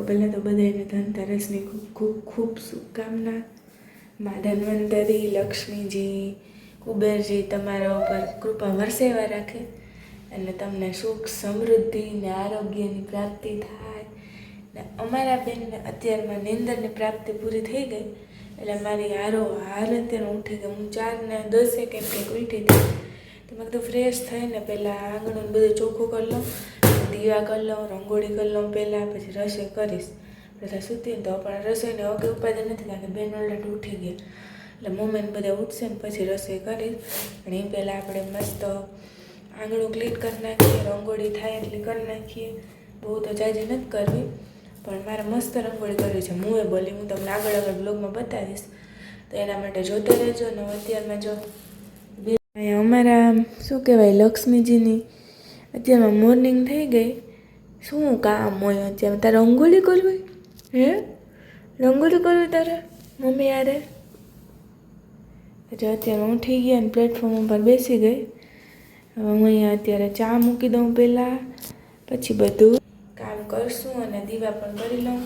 તો પહેલાં તો બધાને ધનતેરસની ખૂબ ખૂબ ખૂબ શુભકામના મા ધન્વંતરી લક્ષ્મીજી કુબેરજી તમારા ઉપર કૃપા વરસેવા રાખે અને તમને સુખ સમૃદ્ધિ ને આરોગ્યની પ્રાપ્તિ થાય ને અમારા બેનને અત્યારમાં નિંદરની પ્રાપ્તિ પૂરી થઈ ગઈ એટલે મારી હારો હાર અત્યારે ઉઠી ગઈ હું ચાર ને દસે કેમ કંઈક ઉઠી હતી તો મેં કીધું ફ્રેશ થઈને પહેલાં આંગણું બધું ચોખ્ખું કરી લઉં દીવા કરી લઉં, રંગોળી કરી લઉં પહેલાં, પછી રસોઈ કરીશ. બધા સૂતી તો પણ રસોઈને ઓકે કંઈ નથી કારણ કે બેન ઓલરેડી ઉઠી ગયા. એટલે મમ્મીને બધા ઉઠશે ને પછી રસોઈ કરીશ. અને એ પહેલાં આપણે મસ્ત આંગણું ક્લીન કરી નાખીએ, રંગોળી થાય એટલી કરી નાખીએ. બહુ તો જાજી નથી કરવી, પણ મારે મસ્ત રંગોળી કરવી છે. હું એ બોલી, હું તમને આગળ આગળ બ્લોગમાં બતાવીશ. તો એના માટે જોતા રહેજો ને અત્યારમાં જો. અમારા શું કહેવાય, લક્ષ્મીજીની અત્યારમાં મોર્નિંગ થઈ ગઈ. શું કામ હોય અત્યારે? તારે રંગોળી કરવી? હે? રંગોલી કરવી તારે, મમ્મી યારે? એટલે અત્યારે હું થઈ ગયા અને પ્લેટફોર્મ ઉપર બેસી ગઈ. હવે હું અહીંયા અત્યારે ચા મૂકી દઉં પહેલાં. પછી બધું કામ કરશું અને દીવા પણ કરી લઉં.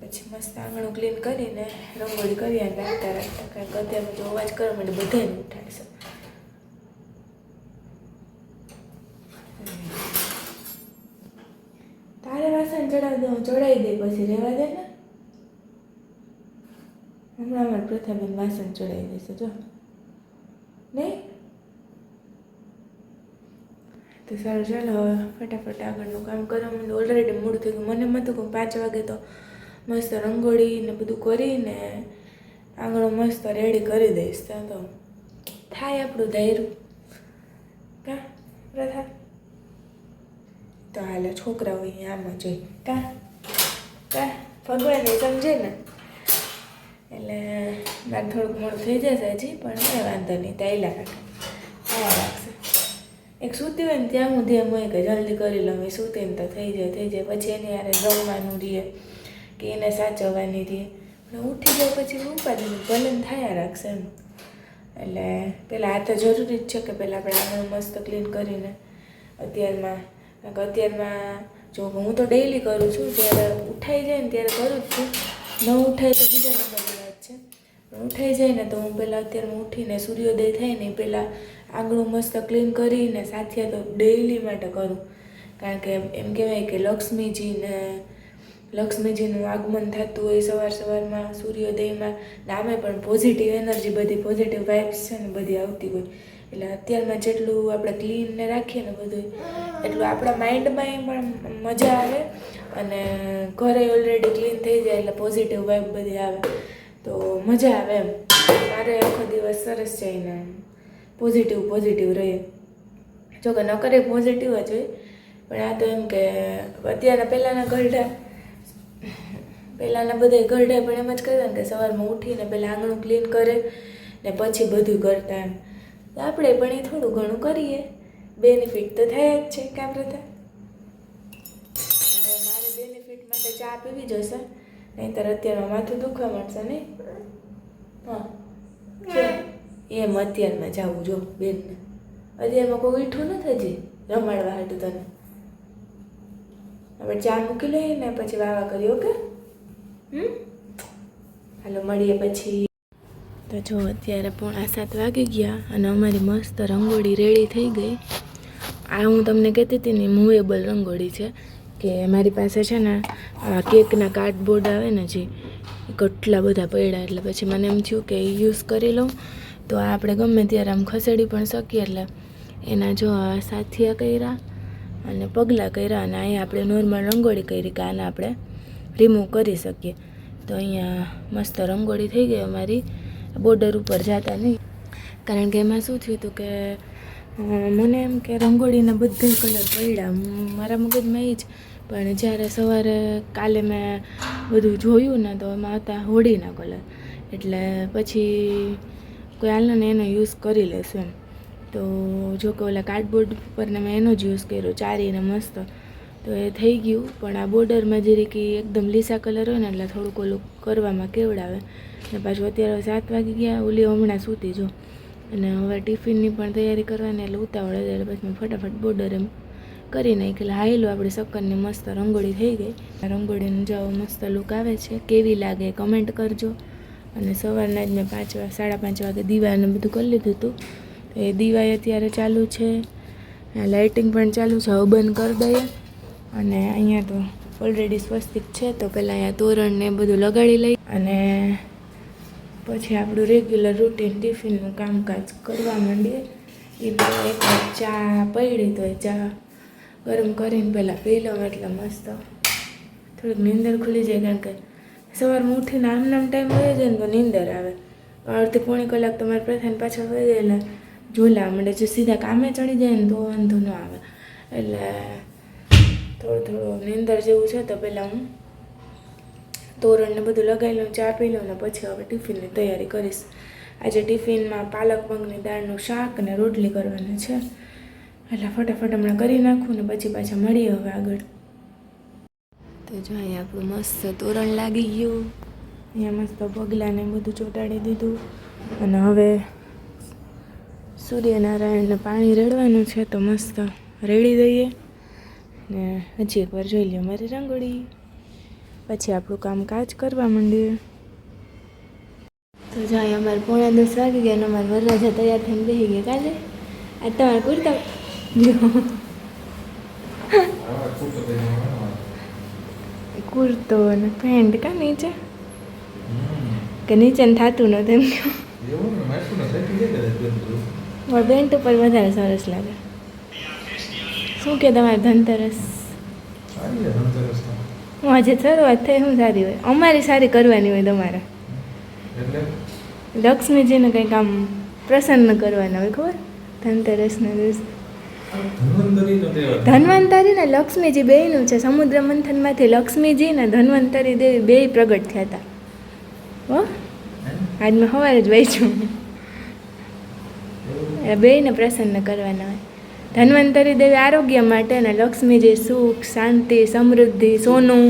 પછી મસ્ત આંગણું ક્લીન કરીને રંગોળી કરી અને રાખતા રાખતા કાંઈક અત્યારે જો અવાજ કરો એટલે બધાને ઉઠાડશે વાસણ ચડાવી દઉં ચડાવી દે પછી રહેવા દે ને. હમણાં અમારે પ્રથાબેન વાસણ ચડાવી દેશે, જો. નહીં? તો સારું, ચાલો ફટાફટ આગળનું કામ કરો. મને ઓલરેડી મૂડ થઈ ગયું. મને મતું કે પાંચ વાગે તો મસ્ત રંગોળી ને બધું કરીને આંગણો મસ્ત રેડી કરી દઈશ. તો થાય આપણું ધૈર્ય. કા, પ્રથા? તો હાલે છોકરાઓ અહીંયા આમ જોઈ કા? કા? ભગવાન એ સમજે ને? એટલે મારે થોડુંક મોડું થઈ જશે હજી, પણ કંઈ વાંધો નહીં તાઈલા કાકા. હા રાખશે એક સૂતી હોય ને ત્યાં હું ધ્યાન હોય કે જલ્દી કરી લઉં, એ સૂતી ને તો થઈ જાય થઈ જાય. પછી એને યારે રમવાનું રહે, કે એને સાચવવાની રહે. પણ ઉઠી જાય પછી ઉપાડી ભલે થયા રાખશે એમ. એટલે પહેલાં આ તો જરૂરી જ છે કે પહેલાં આપણે આંગણ મસ્ત ક્લીન કરીને અત્યારમાં અત્યારમાં જો હું તો ડેઈલી કરું છું, જ્યારે ઉઠાઈ જાય ને ત્યારે કરું જ છું. ન ઉઠાય તો બીજા નંબરની વાત છે. ઉઠાઈ જાય ને તો હું પહેલાં અત્યારમાં ઉઠીને સૂર્યોદય થાય ને પહેલાં આંગણું મસ્ત ક્લીન કરીને સાથે તો ડેઈલી માટે કરું. કારણ કે એમ કહેવાય કે લક્ષ્મીજીને લક્ષ્મીજીનું આગમન થતું હોય સવાર સવારમાં, સૂર્યોદયમાં, ને પણ પોઝિટિવ એનર્જી બધી પોઝિટિવ વાઇબ્સ છે ને બધી આવતી હોય. એટલે અત્યારમાં જેટલું આપણે ક્લીનને રાખીએ ને બધું એટલું આપણા માઇન્ડમાં પણ મજા આવે અને ઘરે ઓલરેડી ક્લીન થઈ જાય એટલે પોઝિટિવ વાઇબ બધી આવે. તો મજા આવે એમ. મારે આખો દિવસ સરસ જઈને પોઝિટિવ પોઝિટિવ રહે. જો કે નકરે પોઝિટિવ જ હોય, પણ આ તો એમ કે અત્યારના પહેલાંના ઘરડા પહેલાંના બધા ઘરડા પણ એમ જ કરતા ને કે સવારમાં ઉઠીને પહેલાં આંગણું ક્લીન કરે ને પછી બધું કરતા એમ. તો આપણે પણ એ થોડું ઘણું કરીએ. બેનિફિટ તો થાય જ છે કામ પ્રથા હવે મારે બેનિફિટ માટે ચા પીવી જશે. નહીંતર અત્યારમાં માથું દુખવા મળશે નહીં હા. એમ અત્યારમાં જાવું જો બેનને અત્યારમાં કોઈ મીઠું નથી હજી? રમાડવા હાટું તને. આપણે ચા મૂકી લઈએ ને પછી વાવા કરી ઓકે? હમ? હાલો મળીએ પછી. તો જો અત્યારે પોણા સાત વાગી ગયા અને અમારી મસ્ત રંગોળી રેડી થઈ ગઈ. આ હું તમને કહેતી હતી ને મૂવેબલ રંગોળી છે કે મારી પાસે છે ને આ કેકના કાર્ડબોર્ડ આવે ને જે કેટલા બધા પડ્યા. એટલે પછી મને એમ થયું કે એ યુઝ કરી લઉં. તો આ આપણે ગમે ત્યારે આમ ખસેડી પણ શકીએ. એટલે એના જો આ સાથિયા કર્યા અને પગલાં કર્યા અને અહીંયા આપણે નોર્મલ રંગોળી કરી કે આને આપણે રિમૂવ કરી શકીએ. તો અહીંયા મસ્ત રંગોળી થઈ ગઈ અમારી. બોર્ડર ઉપર જતા નહીં. કારણ કે એમાં શું થયું હતું કે મને એમ કે રંગોળીના બધા કલર પડ્યા. મારા મગજમાં એ જ. પણ જ્યારે સવારે કાલે મેં બધું જોયું ને તો એમાં હતા હોળીના કલર એટલે પછી કોઈ હાલને એનો યુઝ કરી લેશું એમ. તો જો કે ઓલા કાર્ડબોર્ડ ઉપરને મેં એનો જ યુઝ કર્યો, ચારીને મસ્ત. તો એ થઈ ગયું. પણ આ બોર્ડરમાં જે કે એકદમ લીસા કલર હોય ને એટલે થોડુંક ઓલું કરવામાં કેવડાવે. ને પાછું અત્યારે સાત વાગી ગયા, ઓલી હમણાં સૂતી જો. અને હવે ટિફિનની પણ તૈયારી કરવાની, એટલે ઉતાવળ એટલે પછી મેં ફટાફટ બોર્ડર એમ કરી નાખેલા. હાયલું આપણે શક્કરની મસ્ત રંગોળી થઈ ગઈ. રંગોળીનું જો મસ્ત લુક આવે છે. કેવી લાગે કમેન્ટ કરજો. અને સવારના જ મેં પાંચ સાડા પાંચ વાગે દીવાને બધું કરી લીધું હતું. તો એ દીવાય અત્યારે ચાલુ છે. લાઇટિંગ પણ ચાલુ છે, હવે કરી દઈએ. અને અહીંયા તો ઓલરેડી સ્વસ્તિક છે, તો પહેલાં અહીંયા તોરણ ને બધું લગાડી લઈ. અને પછી આપણું રેગ્યુલર રૂટીન ટિફિનનું કામકાજ કરવા માંડીએ. એ એક ચા પડી તો ચા ગરમ કરીને પહેલાં પી લઉં એટલે મસ્ત. થોડીક નીંદર ખુલી જાય કારણ કે સવારમાં ઉઠીને આમ નામ ટાઈમ હોય જાય ને તો નીંદર આવે. અડધી પોણી કલાક તમારે પ્રથાને પાછળ હોય જાય એટલે ઝૂલા માંડે. જો સીધા કામે ચડી જાય ને તો વાંધો ન આવે. એટલે થોડું થોડું નીંદર જેવું છે તો પહેલાં હું તોરણને બધું લગાવી લઉં ચા પી લઉં ને પછી હવે ટિફિનની તૈયારી કરીશ. આજે ટિફિનમાં પાલક પગની દાળનું શાક અને રોટલી કરવાની છે. એટલે ફટાફટ હમણાં કરી નાખું ને પછી પાછા મળીએ હવે આગળ. તો જો અહીંયા આપણું મસ્ત તોરણ લાગી ગયું. અહીંયા મસ્ત પગલાને બધું ચોંટાડી દીધું. અને હવે સૂર્યનારાયણને પાણી રેડવાનું છે તો મસ્ત રેડી દઈએ. ને હજી એકવાર જોઈ લઈએ મારી રંગોળી. પછી આપણું કામકાજ કરવા માંડીએ. તો જો અહીંયા અમારે પોણા દસ વાગી ગયા અને અમારે વરરાજા તૈયાર થઈને બેસી ગયા. કાલે? આ તમારે કુર્તા? કુર્તો અને પેન્ટ કા નીચે? કે નીચે ને થતું નહોતું એમ પેન્ટ ઉપર વધારે સરસ લાગે. શું કે તમારે ધનતેરસ? હું આજે શરૂઆત થઈ શું સારી હોય. અમારી સારી કરવાની હોય તમારે. લક્ષ્મીજીને કંઈક આમ પ્રસન્ન કરવાના હોય ખબર? ધનતેરસના દિવસે. ધન્વંતરી ને લક્ષ્મીજી બેયનું છે. સમુદ્ર મંથનમાંથી લક્ષ્મીજી ને ધન્વંતરી દેવી બેય પ્રગટ થયા હતા. હો? આજ મેં સવારે જ વાંચ્યું એટલે બેયને પ્રસન્ન કરવાના હોય. ધન્વંતરી દેવી આરોગ્ય માટે અને લક્ષ્મીજી સુખ શાંતિ સમૃદ્ધિ સોનું.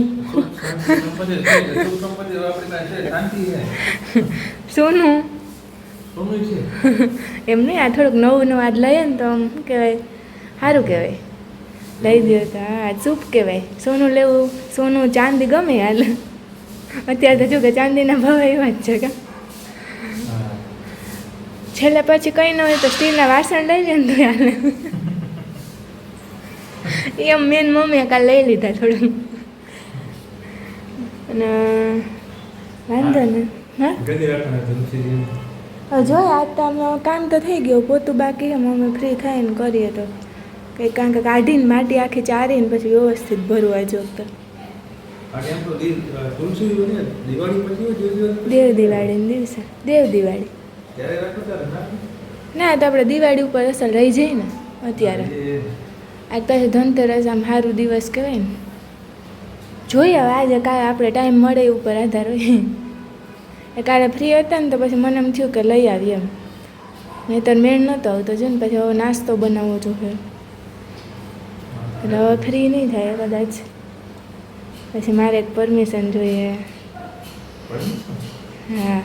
સોનું. એમ નહીં આ થોડુંક નવું નવું આજ લઈએ ને તો આમ શું કહેવાય? સારું કહેવાય. લઈ દો તો હા શુભ કહેવાય. સોનું લેવું સોનું ચાંદી ગમે હાલ. અત્યારે તો જો કે ચાંદીના ભાવ એવા જ છે કે? છેલ્લે પછી કંઈ ન હોય તો સ્ટીલના વાસણ લઈ લે ને તો હાલે. એમ મેન મમ્મીએ કાલ લઈ લીધા થોડું. અને વાંધો ને. હા? જોઈએ આજ તો આમ કામ તો થઈ ગયું પોતું બાકી છે મમ્મી ફ્રી થઈને કરીએ તો. કંઈક કારણ કે કાઢીને માટી આખી ચારીને પછી વ્યવસ્થિત ભરવા જો તો. દેવ દિવાળીને દિવસે? દેવ દિવાળી ના તો આપણે દિવાળી ઉપર અસર રહી જઈએ ને અત્યારે. પછી ધનતેરસ આમ સારું દિવસ કહેવાય ને. જોઈએ હવે આજે કાલે આપણે ટાઈમ મળે એ ઉપર આધાર હોય. એ કાલે ફ્રી હતા ને તો પછી મને એમ થયું કે લઈ આવીએ એમ. નહીંતર મેળ નહોતો આવતો જો ને પછી હવે નાસ્તો બનાવવો જોઈએ એટલે હવે ફ્રી નહીં થાય કદાચ. પછી મારે એક પરમિશન જોઈએ. હા.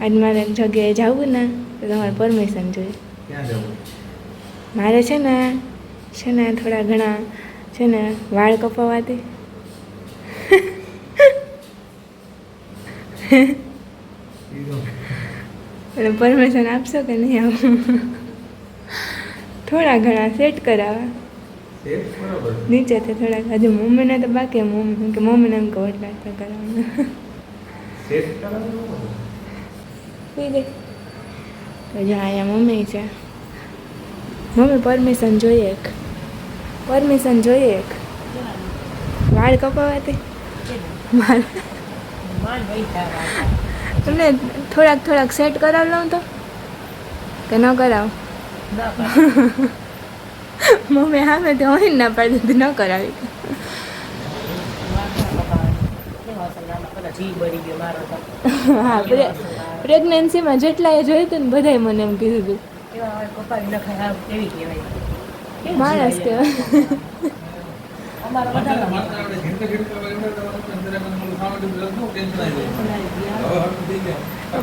આજ મારે એક જગ્યાએ જવું ને તો તમારે પરમિશન જોઈએ. મારે છે ને છે ને થોડા ઘણા છે ને વાળ કપાવાથી એટલે પરમિશન આપશો કે નહીં આવું? થોડા ઘણા સેટ કરાવવા. નીચેથી થોડાક હજુ મમ્મીને તો બાકી મમ્મી કે મમ્મીને એમ કહો એટલા એટલા કરાવવાના. તો જો અહીંયા મમ્મી છે. મમ્મી પરમિશન જોઈએ એક. પરમિશન જોઈએ એક. વાળ કપાવાથી? તમને થોડાક થોડાક સેટ કરાવ લઉં તો? કે ન કરાવ? મમ્મી સામે તો હોય ના પાડી ન કરાવી. હા પ્રેગ્નન્સીમાં જેટલા એ જોયું હતું ને બધાએ મને એમ કીધું હતું. માણસ કહેવાય.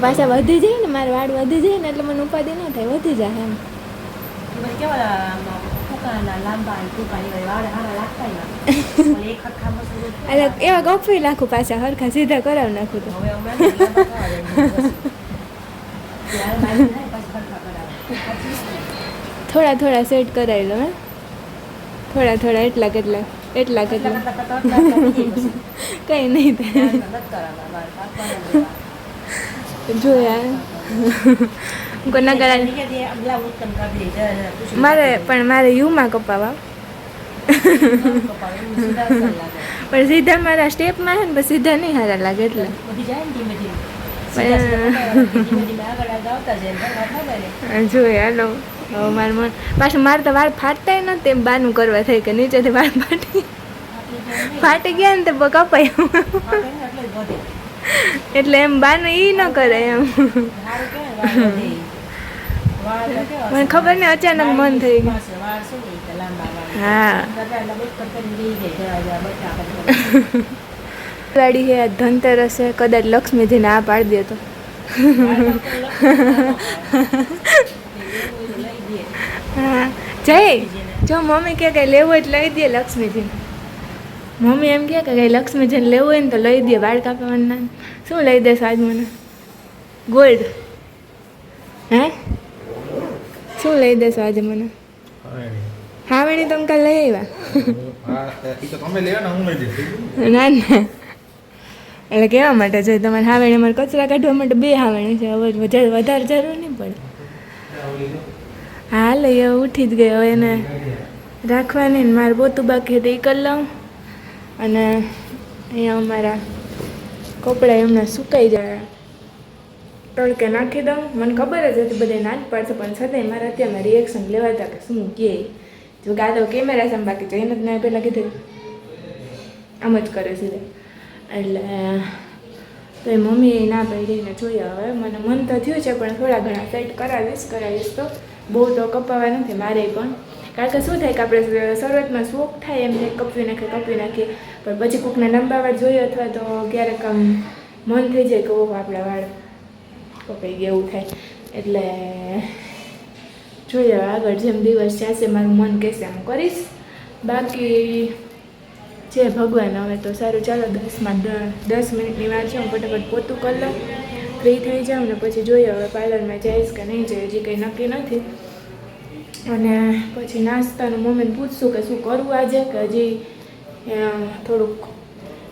પાછા વધી જાય ને મારે વાળ વધી જાય ને એટલે મને ઉપાધિ ન થાય વધી જાય એમ. એટલે એવા ગફી નાખું પાછા હરખા સીધા કરાવી નાખું તો. થોડા થોડા સેટ કરાવી લો હે? થોડા થોડા એટલા કેટલા એટલા કેટલા. કંઈ નહીં થાય. જોયા. કોના કરા મારે પણ મારે યુમાં કપાવા. પણ સીધા મારા સ્ટેપમાં હે ને સીધા નહીં સારા લાગે એટલે. જાય ને? ને ને. હવે મારે મન પાછું મારે તો વાળ ફાટતાય નથી એમ બાનું કરવા થાય કે નીચેથી વાળ ફાટી. ફાટી ગયા ને તે કપાય. એટલે એમ બાનું ઈ ન કરે એમ. મને ખબર નહીં અચાનક મન થઈ ગયું. હા. દિવાળી આ ધનતેરસ હે કદાચ લક્ષ્મીજીને આ પાડી દે તો. હા જય જો મમ્મી કે કંઈ લેવું હોય તો લઈ દે લક્ષ્મીજીને. મમ્મી એમ કહે કે કંઈ લક્ષ્મીજીને લેવું હોય ને તો લઈ દે વાળ કાપવાના. શું લઈ દેશો આજ મને ગોલ્ડ. હે? શું લઈ દેશો આજે મને હાવેણી તમે કાલે લઈ આવ્યા. ને હું ના ના. એટલે કહેવા માટે છે, તમારે હાવેણી અમારે કચરા કાઢવા માટે બે હાવેણી છે, હવે વધારે વધારે જરૂર નહીં પડે. હા લઈ હવે ઉઠી જ ગઈ, હવે એને રાખવાની ને મારે પોતું બાકી હતું એ કરી લઉં. અને અહીંયા અમારા કપડાં એમના સુકાઈ જાય. તડકે નાખી દઉં. મને ખબર જ હતી બધે ના જ પડશે, પણ છતાંય મારે અત્યારે રિએક્શન લેવાતા કે શું કહે જો ગાદો કેમેરા સામે બાકી જઈને જ મેં પહેલાં કીધું આમ જ કરે સીધે એટલે, તો એ મમ્મીએ ના પહેરીને જોયા. હવે મને મન તો થયું છે, પણ થોડા ઘણા સેટ કરાવીશ કરાવીશ તો. બહુ તો કપાવા નથી મારે પણ. કારણ કે શું થાય કે આપણે શરૂઆતમાં શોખ થાય એમ થાય, કપવી નાખીએ કપવી નાખીએ પણ પછી કોકના લંબાવાળ જોઈએ અથવા તો ક્યારેક આમ મન થઈ જાય કે ઓહો, આપણા વાળ કપાઈ ગયા એવું થાય. એટલે જોઈએ આગળ જેમ દિવસ જશે, મારું મન કહેશે, આમ કરીશ. બાકી છે ભગવાન હવે તો સારું, ચાલો દસમાં દસ મિનિટની વાર છે, હું ફટાફટ પોતું કરી લઉં. ફ્રી થઈ જાઉં ને પછી જોઈએ હવે પાર્લરમાં જઈશ કે નહીં જઈએ, હજી કંઈ નક્કી નથી. અને પછી નાસ્તાનું મમ્મીને પૂછશું કે શું કરવું આજે, કે હજી થોડુંક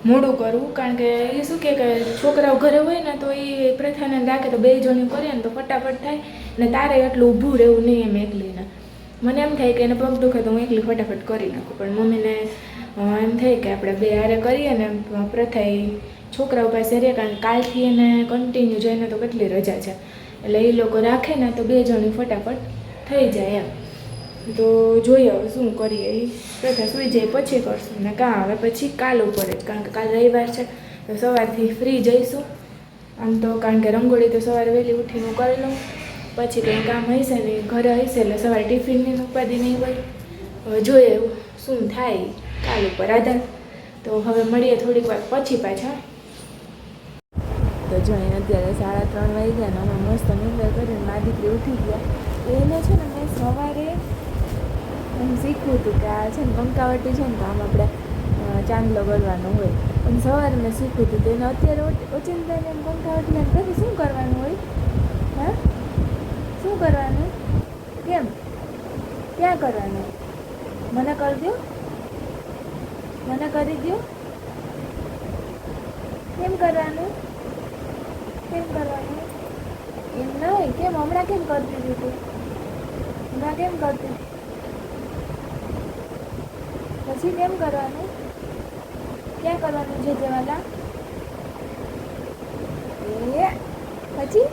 મોડું કરવું, કારણ કે એ શું કે છોકરાઓ ઘરે હોય ને તો એ પ્રથાને રાખે તો બે જણ્યું કરીએ ને તો ફટાફટ થાય. ને તારે એટલું ઊભું રહેવું નહીં એમ એકલીને. મને એમ થાય કે એને પગ દુખે તો હું એકલી ફટાફટ કરી નાખું, પણ મમ્મીને એમ થઈ કે આપણે બે હારે કરીએ ને પ્રથા એ છોકરાઓ પાસે રહે કારણ કાલથી એને કન્ટિન્યુ જઈને તો કેટલી રજા છે. એટલે એ લોકો રાખે ને તો બે જણી ફટાફટ થઈ જાય એમ. તો જોઈએ હવે શું કરીએ. એ પ્રથા સુઈ જાય પછી કરશું. ને કાં હવે પછી કાલ ઉપર જ. કારણ કે કાલ રવિવાર છે. તો સવારથી ફ્રી જઈશું. આમ તો કારણ કે રંગોળી તો સવારે વહેલી ઉઠીને કરી લઉં. પછી કંઈ કામ હશે ને ઘરે હશે એટલે સવારે ટિફિનની ઉપાધિ નહીં હોય. હવે જોઈએ શું થાય. કાલ ઉપર આધાર તો હવે મળીએ થોડીક વાર પછી પાછા. તો જોઈને અત્યારે સાડા ત્રણ વાગી ગયા અને અમે મસ્ત નિંદર કરીને મા દીકરી ઉઠી ગયા. એને છે ને મેં સવારે એમ શીખવું હતું કે આ છે ને કંકાવટી છે ને આમ આપણે ચાંદલો ગળવાનો હોય. પણ સવારે મેં શીખ્યું હતું તો એને અત્યારે ઓચ- ઓચિંતાને એમ કંકાવટી એમ પછી શું કરવાનું હોય? હા? શું કરવાનું? કેમ? ક્યાં કરવાનું? મને કરી દો મને કરી દો કેમ કરવાનું કેમ કરવાનું એમ નહીં કેમ હમણાં કેમ કરતી હતી તું હમણાં કેમ કરતી પછી કેમ કરવાનું ક્યાં કરવાનું છે જવાલા એ પછી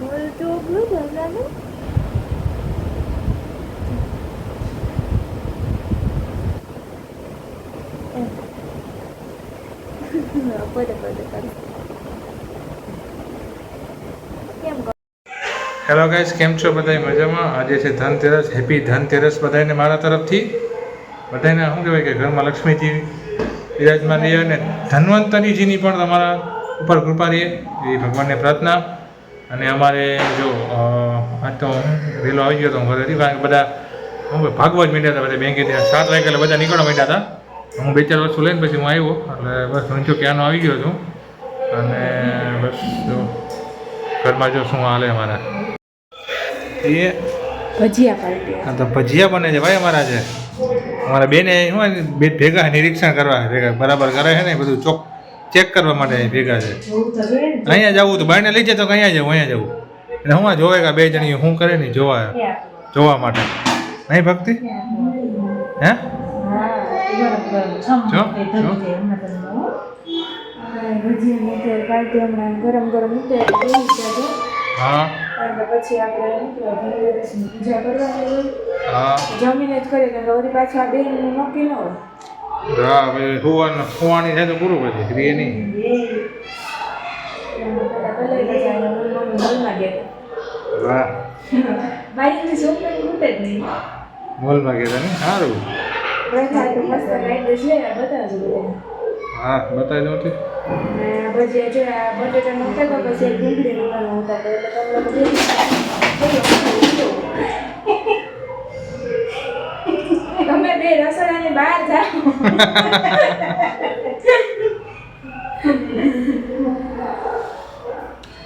બોલતું બોલું જવાનું એમ પોતે પોતે કરું કેમ કર હેલો ગાઈસ કેમ છો બધા મજામાં? આજે છે ધનતેરસ. હેપી ધનતેરસ બધાને મારા તરફથી. બધાને શું કહેવાય કે ઘરમાં લક્ષ્મીજી બિરાજમાન રહીએ અને ધન્વંતરીજીની પણ તમારા ઉપર કૃપા રહે એ ભગવાનને પ્રાર્થના. અને અમારે જો આજ તો વહેલો આવી ગયો તો હું કારણ કે બધા હું ભાગવા જ માંડ્યા હતા બધા બેંકેથી સાત વાગે એટલે બધા નીકળવા માંડ્યા હતા. હું બે ચાર વસ્તુ લઈને પછી હું આવ્યો. એટલે બસ હું જો ક્યાંનો આવી ગયો છું. અને બસ જો, ઘરમાં જો શું હાલે અમારા. એ ભજીયા પાર્ટી આ તો ભજીયા બને છે ભાઈ અમારા છે અમારા બેને શું બે ભેગા નિરીક્ષણ કરવા ભેગા બરાબર કરે છે ને બધું ચોક ચેક કરવા માટે ભેગા છે. અહીંયા જવું તો બાઈને લઈ જાય તો અહીંયા જવું અહીંયા જવું. એટલે હું જોવે કે બે જણી શું કરે ને જોવા જોવા માટે. નહીં ભક્તિ? હે? જો, હા. અને પછી આપણે ધનતેરસની પૂજા કરવાની હોય હા. જમીને જ કરીએ કારણ કે વળી પાછું આ બેનનું નક્કી ન હોય. હા હવે સુવાનું હોવાની છે તો પૂરું પછી ક્રિએ નહીં. હા. બાઈકની છોકરી ખૂટે જ નહીં. મોલમાં ગયા ને? સારું. હા બતાવી દઉં તે અને પછી બટેટાનો ઉતાર પછી એક ડુંગળીનો નાનો ઉતાર એટલે તમને બધું તમે બે રસોડાની બહાર જાઓ.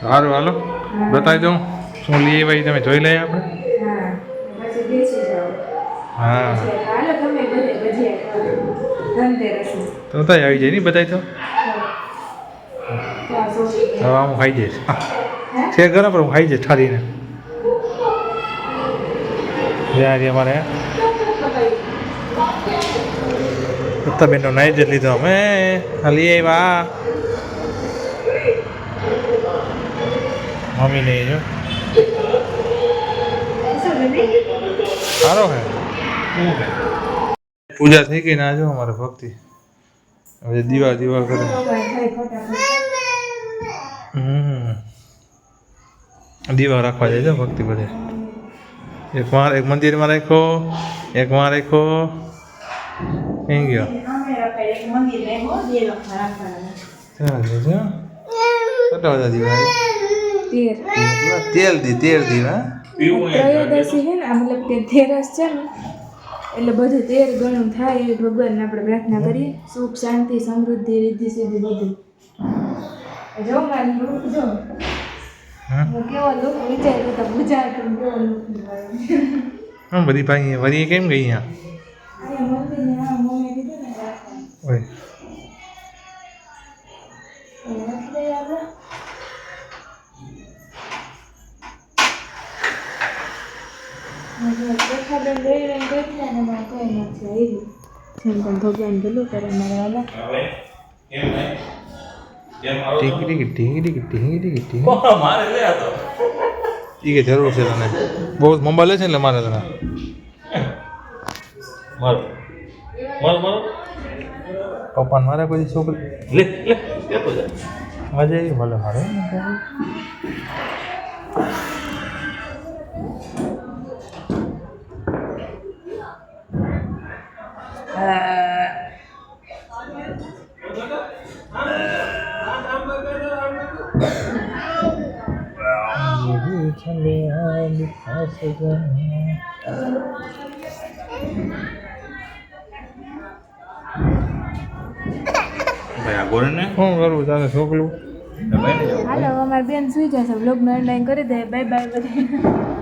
સારું હાલો. બતાવી દઉં. શું લઈ ભાઈ તમે? જોઈ લઈએ આપણે? હા. તો આવી જાય નહીં બતાવી તો. હવે હું ખાઈ જઈશ છે. ગરમ પણ હું ખાઈ જઈશ ઠારીને. જ્યાં અમારે. દત્તા બેનનો નાઈ જ લીધો અમે. હાલી આવ્યા. મમ્મી નહીં જો. સારો હે. પૂજા થઈ ગઈ ના જો અમારે ભક્તિ. હવે દીવા દીવા કરે. હમ. દીવા રાખવા જાય છે ભક્તિ બધે. એક વાર એક મંદિરમાં રાખ્યો એક વાર રાખ્યો. કઈ ગયો. તેલ દી તેલ દીવા. ત્રયોદશી છે ને આ મતલબ કે તેરસ છે ને એટલે બધું તેર ગણું થાય એ ભગવાનને આપણે પ્રાર્થના કરીએ. સુખ શાંતિ સમૃદ્ધિ રિદ્ધિ સિદ્ધિ બધું. જો મારી લુક જો. હા? હું કેવો લુક વિચાર્યો તો પૂજા કરું કેવો લુક હા બધી ભાઈ વરી કેમ ગઈ અહીંયા? અહીંયા મંદિરને કરે મમ્મીએ નથી આવ્યું જેમ તેમ ભગવાન ભલું કરે મારા વાલા ટીકી ટીકી ટીકી ટીકી ટીકી ટીકી ઈ કે જરૂર છે તને. બહુ મોબાઈલ લે છે ને એટલે મારે તને. મારો. મારો મારો. પપ્પાને મારે કોઈ છોકરી. લે લે મજા આવી ભલે મારે ભાઈ શું કરવું તારે છોકલું? ને હાલો અમારી બેન સુઈ જશે. બ્લોગનો એન્ડ કરી દે. બાય બાય બધા.